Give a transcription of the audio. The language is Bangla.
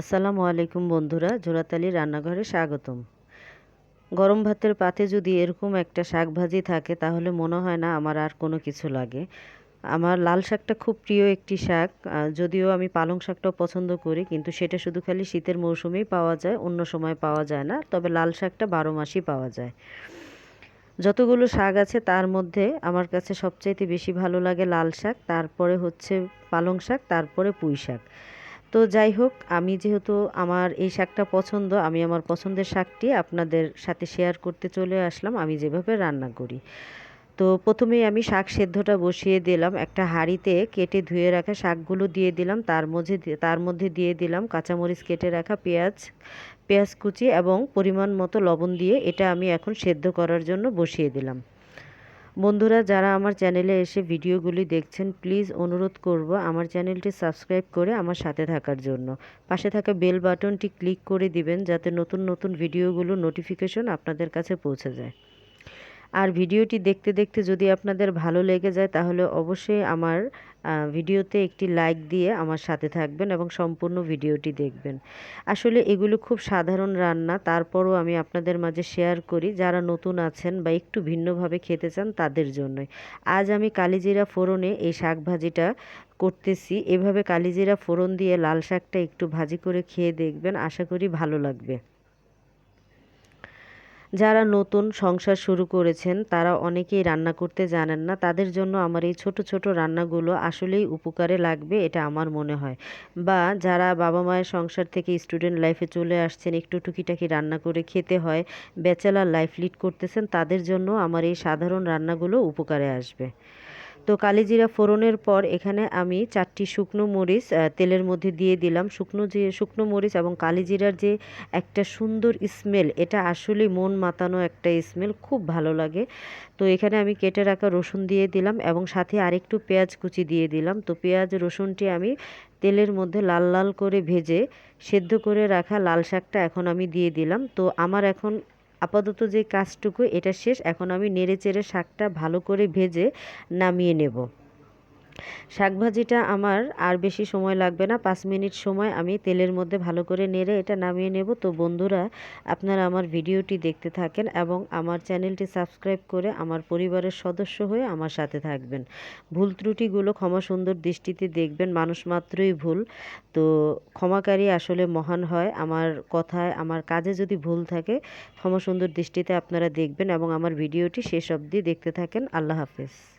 আসসালামু আলাইকুম বন্ধুরা জোড়াতালি রান্নাঘরে স্বাগতম। গরম ভাতের পাতে যদি এরকম একটা শাক ভাজি থাকে, তাহলে মনে হয় না আমার আর কোনো কিছু লাগে। আমার লাল শাকটা খুব প্রিয় একটি শাক যদিও আমি পালং শাকটাও পছন্দ করি, কিন্তু সেটা শুধু খালি শীতের মৌসুমেই পাওয়া যায়, অন্য সময় পাওয়া যায় না, তবে লাল শাকটা বারো মাসই পাওয়া যায়। যতগুলো শাক আছে, তার মধ্যে আমার কাছে সবচাইতে বেশি ভালো লাগে লাল শাক, তারপরে হচ্ছে পালং শাক, তারপরে পুঁই শাক। তো যাই হোক, আমি যেহেতু আমার এই শাকটা পছন্দ, আমি আমার পছন্দের শাকটি আপনাদের সাথে শেয়ার করতে চলে আসলাম, আমি যেভাবে রান্না করি। তো প্রথমেই আমি শাক সেদ্ধটা বসিয়ে দিলাম, একটা হাঁড়িতে কেটে ধুয়ে রাখা শাকগুলো দিয়ে দিলাম, তার মধ্যে তার মধ্যে দিয়ে দিলাম কাঁচামরিচ কেটে রাখা পেঁয়াজ পেঁয়াজ কুচি এবং পরিমাণ মতো লবণ দিয়ে এটা আমি এখন সেদ্ধ করার জন্য বসিয়ে দিলাম। বন্ধুরা, যারা আমার চ্যানেলে এসে ভিডিওগুলি দেখছেন, প্লিজ অনুরোধ করব আমার চ্যানেলটি সাবস্ক্রাইব করে আমার সাথে থাকার জন্য। পাশে থাকা বেল বাটনটি ক্লিক করে দিবেন, যাতে নতুন নতুন ভিডিওগুলো নোটিফিকেশন আপনাদের কাছে পৌঁছে যায়। আর ভিডিওটি দেখতে দেখতে যদি আপনাদের ভালো লেগে যায়, তাহলে অবশ্যই আমার ভিডিওতে একটি লাইক দিয়ে আমার সাথে থাকবেন এবং সম্পূর্ণ ভিডিওটি দেখবেন। আসলে এগুলো খুব সাধারণ রান্না, তারপরও আমি আপনাদের মাঝে শেয়ার করি। যারা নতুন আছেন বা একটু ভিন্নভাবে খেতে চান, তাদের জন্যই। আজ আমি কালিজিরা ফোড়নে এই শাক ভাজিটা করতেছি। এভাবে কালিজিরা ফোড়ন দিয়ে লাল শাকটা একটু ভাজি করে খেয়ে দেখবেন। আশা করি ভালো লাগবে। যারা নতুন সংসার শুরু করেছেন, তারা অনেকেই রান্না করতে জানেন না। তাদের জন্য আমার এই ছোট ছোট রান্নাগুলো আসলেই উপকারে লাগবে, এটা আমার মনে হয়। বা যারা বাবা মায়ের সংসার থেকে স্টুডেন্ট লাইফে চলে আসছেন, একটু টুকিটাকি রান্না করে খেতে হয় ব্যাচেলার লাইফ লিড করতেছেন, তাদের জন্য আমার এই সাধারণ রান্নাগুলো উপকারে আসবে। তো কালিজিরা ফোড়নের পর এখানে আমি চারটি শুকনো মরিচ তেলের মধ্যে দিয়ে দিলাম। শুকনো যে, শুকনো মরিচ এবং কালিজিরার যে একটা সুন্দর স্মেল এটা আসলে মন মাতানো একটা স্মেল খুব ভালো লাগে। তো এখানে আমি কেটে রাখা রসুন দিয়ে দিলাম এবং সাথে আরেকটু পেঁয়াজ কুচি দিয়ে দিলাম। তো পেঁয়াজ, রসুনটি আমি তেলের মধ্যে লাল লাল করে ভেজে সেদ্ধ করে রাখা লাল শাকটা এখন আমি দিয়ে দিলাম। তো আমার এখন আপাতত যে কাজটুকু, এটা শেষ। এখন আমি নেড়ে চেড়ে শাকটা ভালো করে ভেজে নামিয়ে নেব। শাকভাজিটা আমার আর বেশি সময় লাগবে না। পাঁচ মিনিট সময় আমি তেলের মধ্যে ভালো করে নেড়ে এটা নামিয়ে নেব। তো বন্ধুরা, আপনারা আমার ভিডিওটি দেখতে থাকেন এবং আমার চ্যানেলটি সাবস্ক্রাইব করে আমার পরিবারের সদস্য হয়ে আমার সাথে থাকবেন। ভুল ত্রুটিগুলো ক্ষমা সুন্দর দৃষ্টিতে দেখবেন, মানুষ মাত্রই ভুল। তো ক্ষমাকারী আসলে মহান হয়। আমার কথায়, আমার কাজে যদি ভুল থাকে, ক্ষমা সুন্দর দৃষ্টিতে আপনারা দেখবেন এবং আমার ভিডিওটি শেষ অবধি দেখতে থাকেন। আল্লাহ হাফেজ।